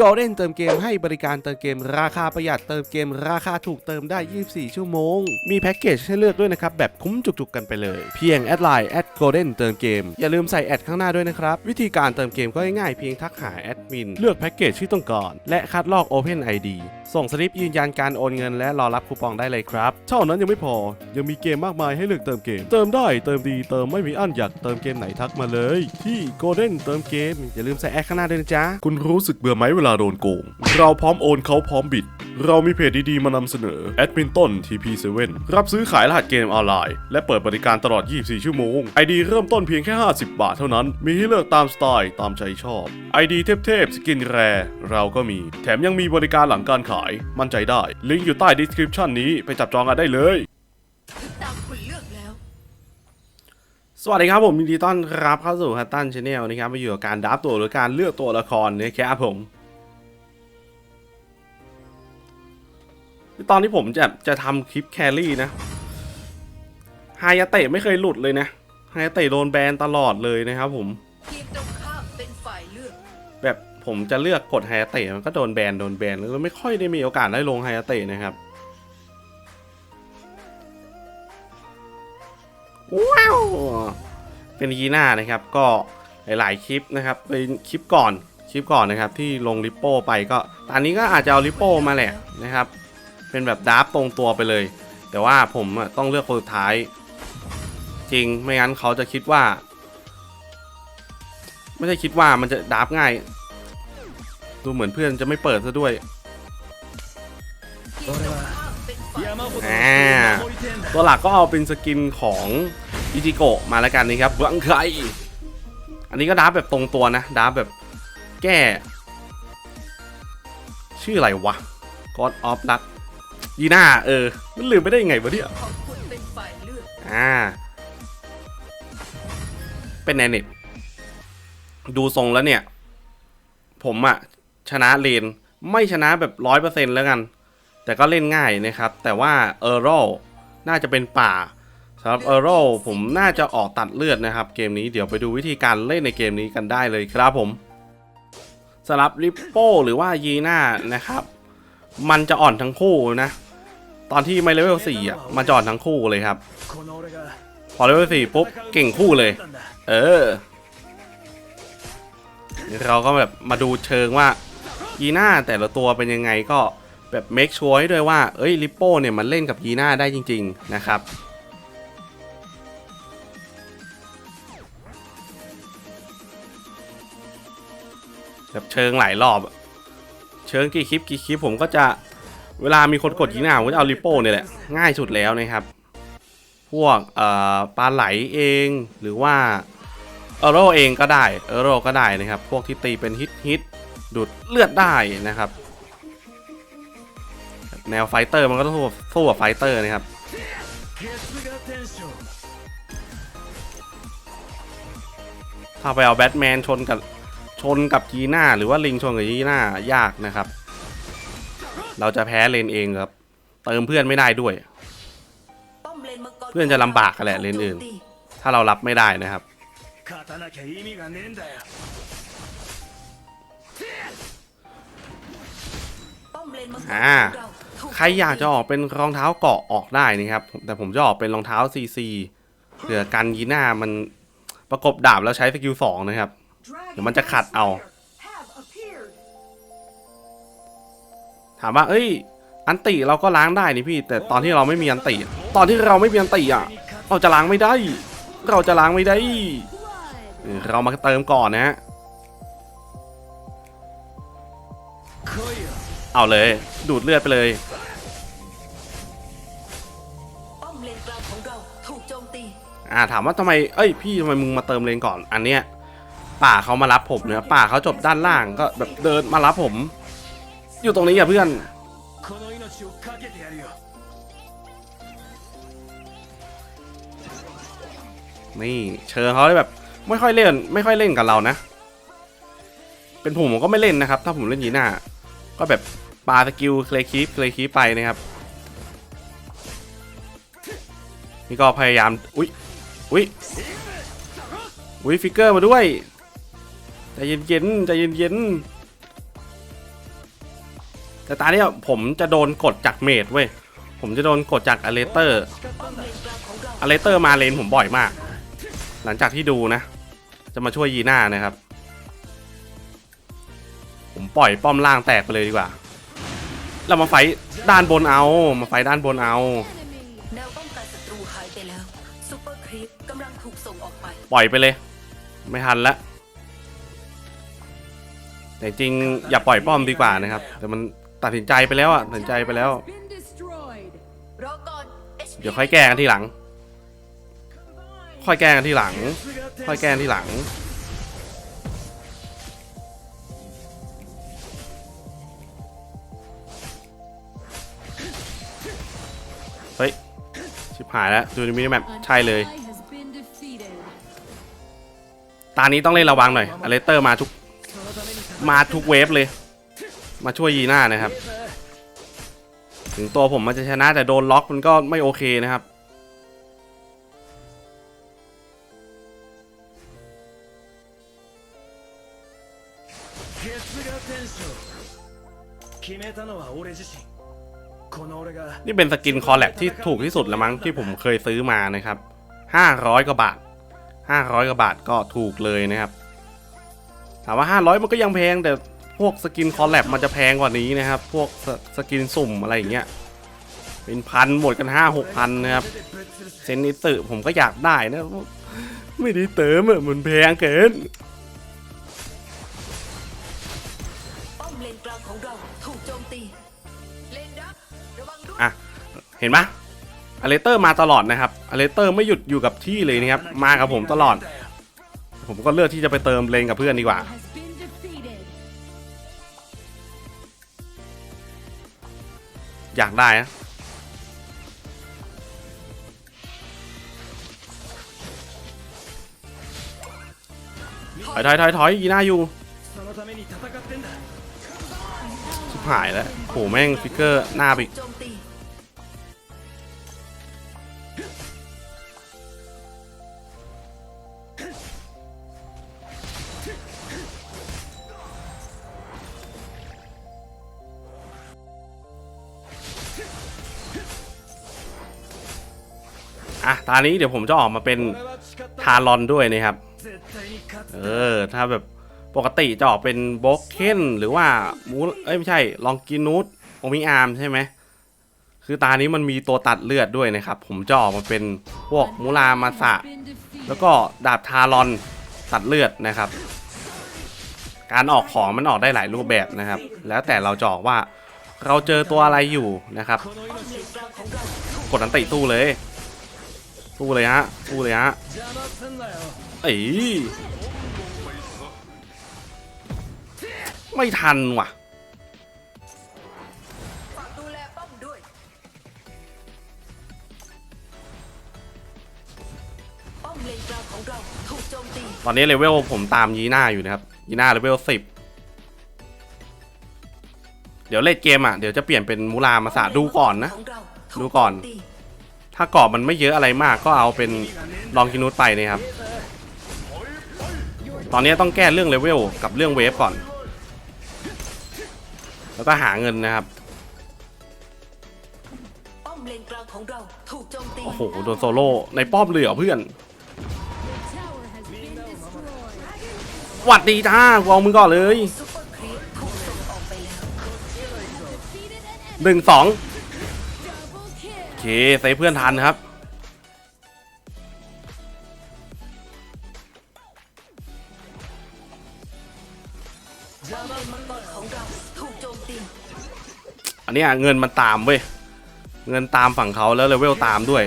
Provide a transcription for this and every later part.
Golden เติมเกมให้บริการเติมเกมราคาประหยัดเติมเกมราคาถูกเติมได้ 24 ชั่วโมง มีแพ็กเกจให้เลือกด้วยนะครับ แบบคุ้มจุกๆกันไปเลย เพียงแอดไลน์แอด Golden เติมเกม อย่าลืมใส่แอดข้างหน้าด้วยนะครับ วิธีการเติมเกมก็ง่ายๆเพียงทักหาแอดมินเลือกแพ็กเกจที่ต้องการและคัดลอก Open ID ส่งสลิปยืนยันการโอนเงินและรอรับคูปองได้เลยครับเท่านั้นยังไม่พอ ยังมีเกมมากมายให้เลือกเติมเกม เติมได้เติมดีเติมไม่มีอั้นอยากเติมเกมไหนทักมาเลย ที่โกลเด้นเติมเกม อย่าลืมใส่แอคข้างหน้าด้วยนะจ๊ะ คุณรู้สึกเบื่อไหมเวลาโดนโกง เราพร้อมโอนเขาพร้อมบิด เรามีเพจดีๆมานำเสนอแอดมินต้น TP7 รับซื้อขายรหัสเกมออนไลน์ และเปิดบริการตลอด 24 ชั่วโมง ID เริ่มต้นเพียงแค่ 50 บาทเท่านั้น มีให้เลือกตามสไตล์ตามใจชอบ ID เทพๆ สกินแร เราก็มี แถมยังมีบริการหลังการขาย มั่นใจได้ ลิงก์อยู่ใต้ description นี้ไปจับจองกันได้เลย ตามคุณเลือกแล้ว สวัสดีครับผมยินดีต้อนรับเข้าสู่ฮัตตันชาแนลนะครับมาอยู่กับการดับตัวหรือการเลือกตัวละครนะครับผม ตอนที่ผมจะจะทำคลิปแครี่นะไฮายาเตะไม่เคยหลุดเลยนะไฮายาเตะโดนแบนตลอดเลยนะครับผมแบบผมจะเลือกกดไฮยาเตะมันก็โดนแบนโดนแบนแล้วไม่ค่อยได้มีโอกาสได้ลงไฮยาเตะนะครับว้าวเป็นยีน่านะครับ ก็หลาย ๆ คลิปนะครับเป็นคลิปก่อนคลิปก่อนนะครับที่ลงริปโป้ไปก็ตอนนี้ก็อาจจะเอาริปโป้มาแหละนะครับ เป็นแบบดาร์ฟตรงตัวไปเลย แต่ว่าผมอะต้องเลือกคนสุดท้าย จริงไม่งั้นเขาจะคิดว่า ไม่ได้คิดว่ามันจะดาร์ฟง่าย ดูเหมือนเพื่อนจะไม่เปิดซะด้วยอ่าตัวหลักก็เอาเป็นสกินของอิจิโกะมาแล้วกันนะครับบังไคอันนี้ก็ดาร์ฟแบบตรงตัวนะดาร์ฟแบบแก้ ชื่ออะไรวะ God of Luck ยีน่าเออมันลืมไปได้ยังไงวะเนี่ยอ่าเลือกอ่า เป็นแนเน็ตดูทรงแล้วเนี่ย ผมอะชนะเลน ไม่ชนะแบบร้อยเปอร์เซ็นต์แล้วกัน แต่ก็เล่นง่ายนะครับ แต่ว่าเออร์โรน่าจะเป็นป่าสำหรับเออร์โรผมน่าจะออกตัดเลือดนะครับ เกมนี้เดี๋ยวไปดูวิธีการเล่นในเกมนี้กันได้เลยครับผมสำหรับริปโป้หรือว่ายีน่านะครับ มันจะอ่อนทั้งคู่นะ ตอนที่ไม่เลเวล4อะมันจอ่อนทั้งคู่เลยครับ พอเลเวล4ปุ๊บเก่งคู่เลย เออ เราก็แบบมาดูเชิงว่ายีน่าแต่ละตัวเป็นยังไงก็แบบเมคชัวร์ให้ด้วยว่า เอ้ยลิปโป้เนี่ยมันเล่นกับยีน่าได้จริง ๆ นะครับแบบเชิงหลายรอบ เชิงกี่คลิปกี่คลิปผมก็จะ เวลามีคนกดยีน่าผมก็จะเอาลิปโป้เนี่ยแหละ ง่ายสุดแล้วนะครับ พวกปลาไหลเองหรือว่าเออโรเองก็ได้เออโรก็ได้นะครับ พวกที่ตีเป็นฮิตฮิตดูดเลือดได้นะครับ แนวไฟเตอร์มันก็ต้องสู้สู้กับไฟเตอร์นะครับถ้าไปเอาแบทแมนชนกับชนกับยีน่าหรือว่าลิงชนกับยีน่ายากนะครับ เราจะแพ้เลนเองครับ เติมเพื่อนไม่ได้ด้วย เพื่อนจะลำบากกันแหละเลนอื่น ถ้าเรารับไม่ได้นะครับอใครอยากจะออกเป็นรองเท้าเกาะออกได้นี่ครับ แต่ผมจะออกเป็นรองเท้าซีซีเผื่อกันยีน่ามันประกบดาบแล้วใช้สกิลสองนะครับ เดี๋ยวมันจะขัดเอา ถามว่า เอ้ย อันติเราก็ล้างได้นี่พี่ แต่ตอนที่เราไม่มีอันติ ตอนที่เราไม่มีอันติอะ เราจะล้างไม่ได้ เราจะล้างไม่ได้ เรามาเติมก่อนนะฮะ เอาเลย ดูดเลือดไปเลย อ่าถามว่าทำไม เอ้ยพี่ทำไมมึงมาเติมเลนก่อน อันเนี้ยป่าเขามารับผมเนี่ยป่าเขาจบด้านล่างก็แบบเดินมารับผม อยู่ตรงนี้อะเพื่อนนี่เชิญเขาได้แบบ ไม่ค่อยเล่น ไม่ค่อยเล่นกับเรานะ เป็นผมผมก็ไม่เล่นนะครับ ถ้าผมเล่นยีน่าก็แบบปาสกิลเคลคีฟเคลคีฟไปนะครับ นี่ก็พยายามอุ้ยอุ้ยอุ้ยฟิกเกอร์มาด้วยใจเย็นๆใจเย็นๆ แต่ตาเนี้ยผมจะโดนกดจากเมดเว้ย ผมจะโดนกดจากอเลเตอร์อเลนกลางของเราอเตอร์มาเลนผมบ่อยมาก หลังจากที่ดูนะ จะมาช่วยยีน่านะครับ ผมปล่อยป้อมล่างแตกไปเลยดีกว่าเรามาไฟด้านบนเอา มาไฟด้านบนเอา ปล่อยไปเลย ไม่ทันละแต่จริงอย่าปล่อยป้อมดีกว่านะครับ แต่มัน ตัดสินใจไปแล้วอะตัดสินใจไปแล้ว Been destroyed. รอก่อน HP เดี๋ยวค่อยแก้กันทีหลัง ค่อยแก้กันทีหลัง ค่อยแก้กันทีหลัง เฮ้ย ชิบหายแล้ว ดูในมินิแมป An ใช่เลย ally has been defeated. ตานี้ต้องเล่นระวังหน่อยอเลเตอร์มาทุก มาทุกเวฟเลย มาช่วยยีน่านะครับ ถึงตัวผมมันจะชนะแต่โดนล็อกมันก็ไม่โอเคนะครับ นี่เป็นสกินคอแลบที่ถูกที่สุดละมั้งที่ผมเคยซื้อมานะครับ 500กว่าบาท 500กว่าบาทก็ถูกเลยนะครับ ถามว่า 500 มันก็ยังแพงแต่ พวกสกินคอลแลบมันจะแพงกว่านี้นะครับ พวกสสกินสุ่มอะไรอย่างเงี้ย เป็นพันหมดกันห้าหกพันนะครับ เซนนิสึผมก็อยากได้นะ ไม่ได้เติมเหมือนแพงเกิน ป้อมเลนกลาองราเระเห็นปะอเลเตอร์มาตลอดนะครับอเลเตอร์ไม่หยุดอยู่กับที่เลยนะครับ มากับผมตลอด ผมก็เลือกที่จะไปเติมเลนกับเพื่อนดีกว่า อยากได้นะถอยถอยถอยถอยยีน่าอยู่ชิบหายแล้วโหแม่งฟิกเกอร์หน้าไป ตานี้เดี๋ยวผมจะออกมาเป็นทารอนด้วยนะครับ เออ ถ้าแบบปกติจะออกเป็นโบกเคนหรือว่ามูเอ้ยไม่ใช่ ลองกินนูตโอมิอาร์มใช่ไหม คือตานี้มันมีตัวตัดเลือดด้วยนะครับ ผมจะออกมาเป็นพวกมูรามาสะ แล้วก็ดาบทารอนตัดเลือดนะครับ การออกของมันออกได้หลายรูปแบบนะครับ แล้วแต่เราจะออกว่าเราเจอตัวอะไรอยู่นะครับ กดอันติตู้เลย สู้เลยฮะสู้เลยฮะเอ้ไม่ทันว่ะตอนนี้เลเวลผมตามยีน่าอยู่นะครับยีน่าเลเวลสิบเดี๋ยวเล่นเกมอะเดี๋ยวจะเปลี่ยนเป็นมูรามาสาดูก่อนนะ ดูก่อน ถ้ากรอบมันไม่เยอะอะไรมากก็เอาเป็นลองกินูตไปนะครับ ตอนนี้ต้องแก้เรื่องเลเวลกับเรื่องเวฟก่อน แล้วก็หาเงินนะครับ โอ้โห โดนโซโล่ในป้อมเลยเหรอเพื่อน หวัดดีจ้ากูเอามึงก่อนเลยหนึ่งสอง เคใส่เพื่อนทันครับ อันนี้เงินมันตามเว้ย เงินตามฝั่งเขาแล้วเลเวลตามด้วย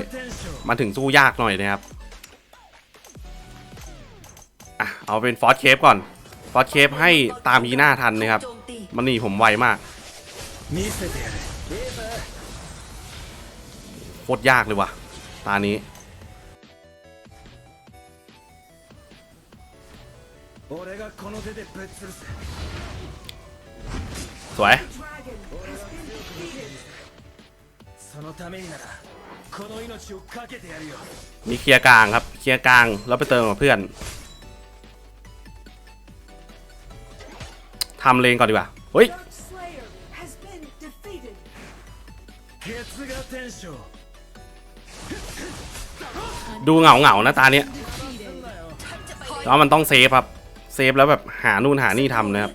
มันถึงสู้ยากหน่อยนะครับอะเอาเป็นฟอสเคปก่อน ฟอสเคปให้ตามยีน่าทันนะครับ มันหนีผมไวมาก ตรยากเลยว่ะ ตานี้สวยมีเคลียร์กลางครับ เคลียร์กลางแล้วไปเติมกับเพื่อนทำเลนก่อนดีกว่าเฮ้ย ดูเหงาเหงานะตาเนี้ยแล้วมันต้องเซฟครับ เซฟแล้วแบบหานู่นหานี่ทำนะครับ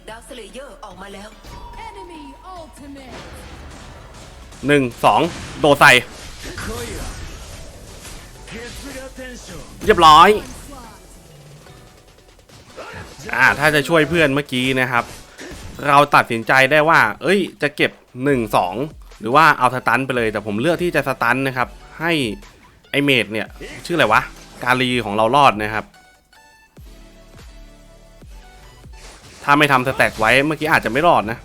หนึ่งสองโดดใส่เรียบร้อย อ่า ถ้าจะช่วยเพื่อนเมื่อกี้นะครับ เราตัดสินใจได้ว่า เอ้ย จะเก็บหนึ่งสองหรือว่าเอาสตันไปเลย แต่ผมเลือกที่จะสตันนะครับ ให้ ไอเมดเนี่ย ชื่ออะไรวะ กาลีของเรารอดนะครับ ถ้าไม่ทำสแต็กไว้เมื่อกี้อาจจะไม่รอดนะ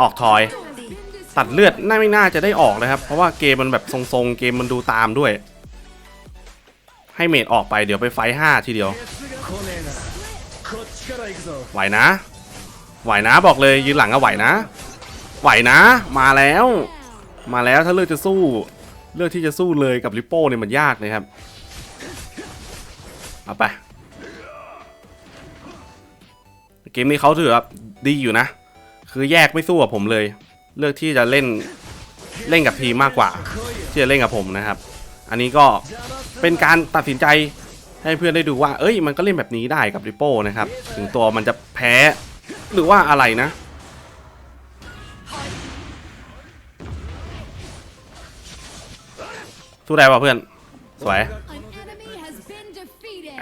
ออกถอย ตัดเลือดน่าไม่น่าจะได้ออกเลยครับ เพราะว่าเกมมันแบบทรงๆ เกมมันดูตามด้วย ให้เมดออกไปเดี๋ยวไปไฟห้าทีเดียว ไหวนะ ไหวนะบอกเลยยืนหลังก็ไหวนะ ไหวนะ มาแล้ว มาแล้วถ้าเลือกจะสู้ เลือกที่จะสู้เลยกับลิโป้เนี่ยมันยากนะครับ เอาไปเกมนี้เขาถือว่าดีอยู่นะ คือแยกไม่สู้กับผมเลย เลือกที่จะเล่นเล่นกับทีมมากกว่า ที่จะเล่นกับผมนะครับ อันนี้ก็เป็นการตัดสินใจให้เพื่อนได้ดูว่า เอ้ย มันก็เล่นแบบนี้ได้กับริโป้นะครับ ถึงตัวมันจะแพ้ หรือว่าอะไรนะ สู้ได้ป่ะเพื่อน สวย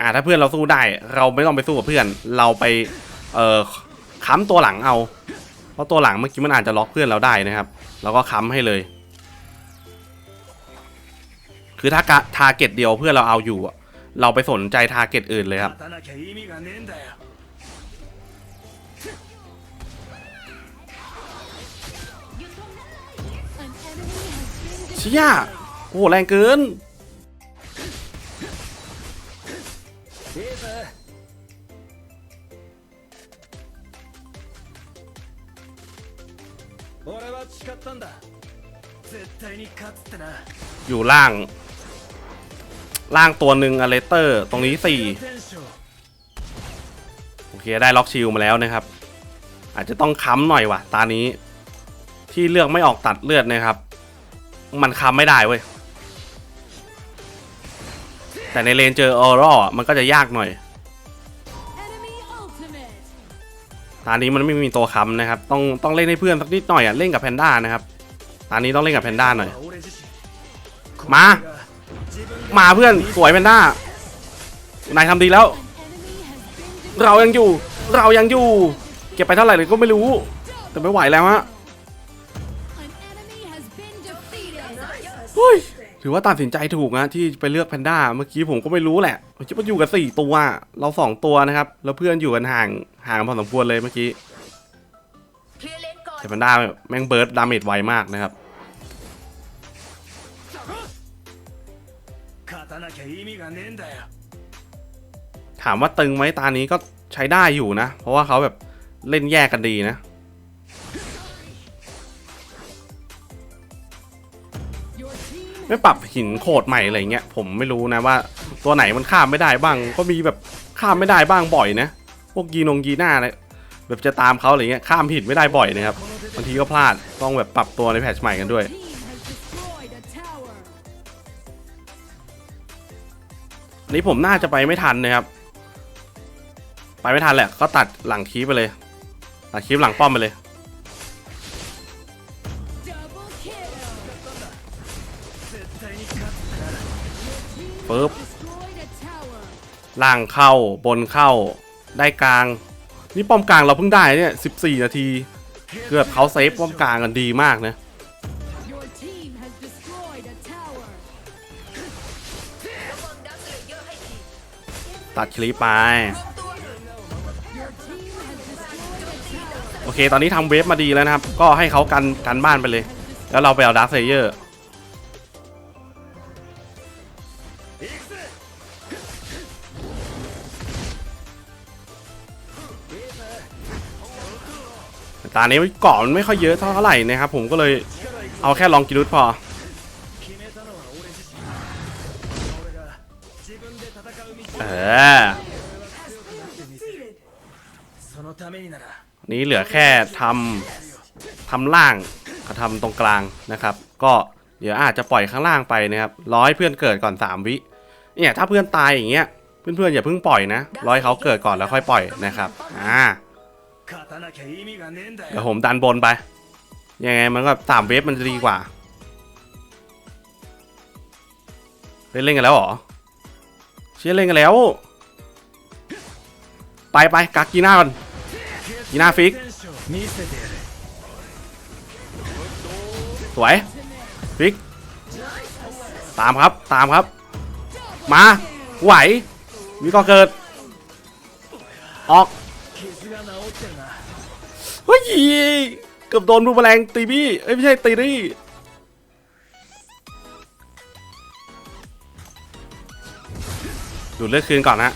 อ่าถ้าเพื่อนเราสู้ได้ เราไม่ต้องไปสู้กับเพื่อน เราไป เอ่อค้ำตัวหลังเอา เพราะตัวหลังเมื่อกี้มันอาจจะล็อกเพื่อนเราได้นะครับ แล้วก็ค้ำให้เลย คือถ้าทาร์เก็ตเดียวเพื่อนเราเอาอยู่เราไปสนใจทาร์เก็ตอื่นเลยครับเชี่ย โอ้แรงเกินอยู่ล่าง ล่างตัวหนึ่งอเลเตอร์ ตรงนี้สี่โอเค ได้ล็อกชิลมาแล้วนะครับ อาจจะต้องค้ำหน่อยว่ะ ตานี้ ที่เลือกไม่ออกตัดเลือดนะครับ มันค้ำไม่ได้เว้ย แต่ในเลนเจอออร่มันก็จะยากหน่อยตอนนี้มันไม่มีตัวค้ำนะครับ ต้องต้องเล่นให้เพื่อนสักนิดหน่อยอะเล่นกับแพนด้านะครับตานี้ต้องเล่นกับแพนด้าหน่อย มา มาเพื่อนสวยแพนด้านายทำดีแล้ว เรายังอยู่ เรายังอยู่ เก็บไปเท่าไหร่เลยก็ไม่รู้ แต่ไม่ไหวแล้วฮะเฮ้ย ถือว่าตัดสินใจถูกนะที่ไปเลือกแพนด้าเมื่อกี้ผมก็ไม่รู้แหละคิดว่าอยู่กับ4ตัว เรา 2 ตัวนะครับ แล้วเพื่อนอยู่กันห่างห่างพอสมควรเลยเมื่อกี้แต่แพนด้าแม่งเบิร์ดดาเมจไวมากนะครับถามว่าตึงไหมตานี้ก็ใช้ได้อยู่นะ เพราะว่าเขาแบบเล่นแยกกันดีนะ ไม่ปรับหินโขดใหม่อะไรเงี้ยผมไม่รู้นะว่า ตัวไหนมันข้ามไม่ได้บ้าง ก็มีแบบข้ามไม่ได้บ้างบ่อยนะพวกยีนงยีหน้าอะไรแบบจะตามเขาอะไรเงี้ยข้ามหินไม่ได้บ่อยนะครับบางทีก็พลาดต้องแบบปรับตัวในแพทช์ใหม่กันด้วยอันนี้ผมน่าจะไปไม่ทันนะครับ ไปไม่ทันแหละก็ตัดหลังคีปไปเลยตัดคีปหลังป้อมไปเลย ปึ๊บล่างเข้าบนเข้าได้กลาง นี่ป้อมกลางเราเพิ่งได้เนี่ย14 นาทีคือบเขาเซฟป้อมกลางกันดีมากนะตัดาวสเลเยอร์ให้ทีตัดคลิปไป โอเค ตอนนี้ทำเวฟมาดีแล้วนะครับ ก็ให้เขากันกันบ้านไปเลย แล้วเราไปเอาดาร์คเซเยอร์ ตานี้เกาะมันไม่ค่อยเยอะเท่าไหร่นะครับผมก็เลยเอาแค่ลองกิรุตพอเออนี้เหลือแค่ทำทำล่างกับทำตรงกลางนะครับ ก็เดี๋ยวอาจจะปล่อยข้างล่างไปนะครับร้อยเพื่อนเกิดก่อน 3 วิเนี่ยถ้าเพื่อนตายอย่างเงี้ยเพื่อนๆอย่าเพิ่งปล่อยนะร้อยเขาเกิดก่อนแล้วค่อยปล่อยนะครับอ่า เดี๋ยวผมดันบนไป ยังไงมันก็สามเวฟมันจะดีกว่าเล่นกันแล้วเหรอเชี่ยเล่นกันแล้ว ไปไปกักกีน่าก่อนกีน่าฟิกสวยฟิก ตามครับตามครับ มาไหวมีก็เกิด ออก ฮ้ยเกือบโดนบูมแมลงตีบี้เอ้ยไม่ใช่ตีนี่ดูดเลือดคืนก่อนนะ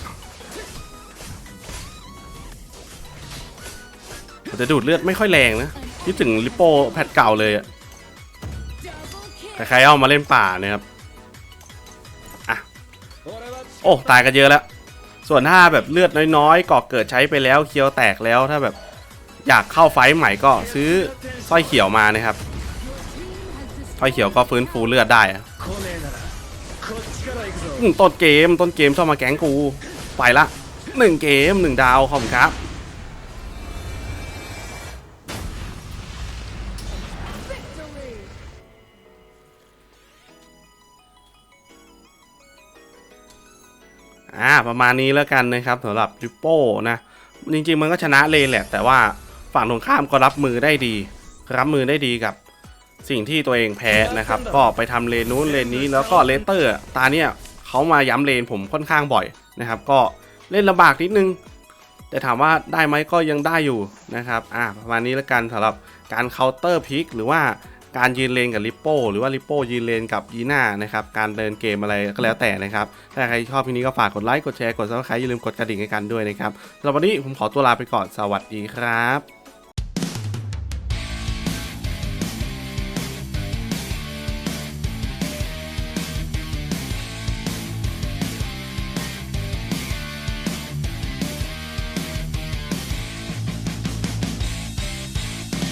ผมจะดูดเลือดไม่ค่อยแรงนะคิดถึงลิปโป้แพทเก่าเลยอะใครๆเอามาเล่นป่าเนี่ยครับอะโอ้ตายกันเยอะแล้ว ส่วนถ้าแบบเลือดน้อยๆก่อเกิดใช้ไปแล้วเคียวแตกแล้วถ้าแบบ อยากเข้าไฟใหม่ก็ซื้อสร้อยเขียวมานะครับสร้อยเขียวก็ฟื้นฟูเลือดได้ต้นเกมต้นเกมชอบมาแกงกูไปละหนึ่งเกมหนึ่งดาวขอบคครับอ่าประมาณนี้แล้วกันนะครับสำหรับริปโป้นะ จริงๆมันก็ชนะเลนแหละแต่ว่า ฝั่งตรงข้ามก็รับมือได้ดี รับมือได้ดีกับสิ่งที่ตัวเองแพ้นะครับ ก็ไปทำเลนนู้นเลนนี้แล้วก็เลเตอร์ตาเนี่ยเขามาย้ำเลนผมค่อนข้างบ่อยนะครับ ก็เล่นลำบากนิดนึง แต่ถามว่าได้ไหมก็ยังได้อยู่นะครับอ่าประมาณนี้แล้วกันสำหรับการเคาน์เตอร์พิกหรือว่าการยืนเลนกับลิปโป้หรือว่าลิปโป้ยืนเลนกับยีน่านะครับการเดินเกมอะไรก็แล้วแต่นะครับถ้าใครชอบคลิปนี้ก็ฝากกดไลค์กดแชร์กดซับสไครต์อย่าลืมกดกระดิ่งให้กันด้วยนะครับสำหรับวันนี้ผมขอตัวลาไปก่อนสวัสดีครับ